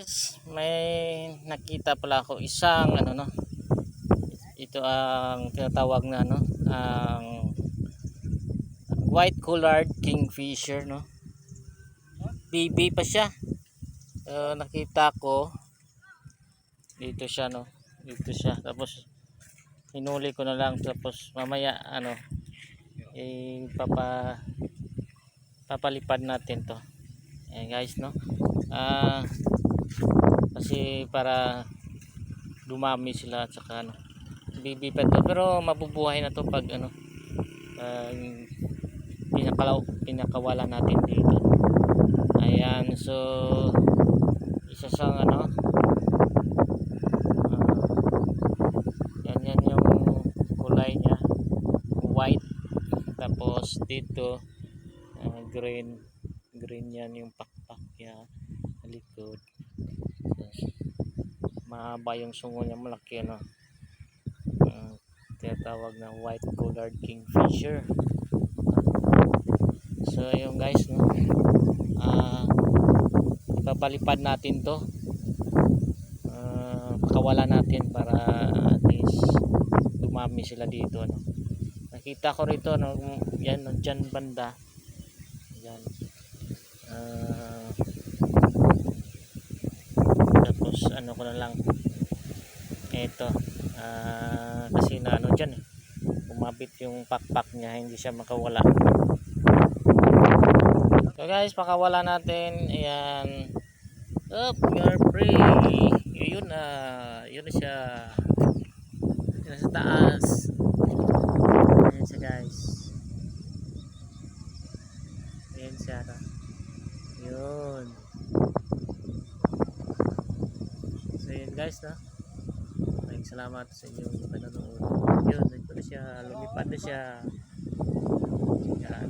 Guys, may nakita pala ako isang ano no. Ito ang tinatawag na no, ang white collared kingfisher no. BB pa siya. So, nakita ko dito siya no. Dito siya tapos hinuli ko na lang tapos mamaya ano eh papa papalipad natin to. Ayan guys no. Ah kasi para dumami sila at saka ano bibipad to. Pero mabubuhay na to pag ano pag pinakalaw pinakawala natin dito. Ayan so isa sang ano ah, yan yan yung kulay niya. White. Tapos dito ah, green. Green yan yung pakpak niya sa likod mahaba yung sungo niya malaki ano. Uh, tinatawag na white collared kingfisher. So yung guys no? Ah ipapalipad natin to. Uh, pakawala natin para at least dumami sila dito no nakita ko rito no yan no, dyan banda. Yan. Ah ano ko na lang. Ito ah, kasi na ano dyan eh. Umabit yung pakpak niya hindi siya makawala. So guys pakawala natin. Ayan. Up you're free. Yun na. Yun na siya. Yun na sa taas. Ayan siya guys. Ayan siya yun So yun guys na. Maraming salamat sa inyong panonood. Yun, ito na siya. Lumipad na siya. Yan.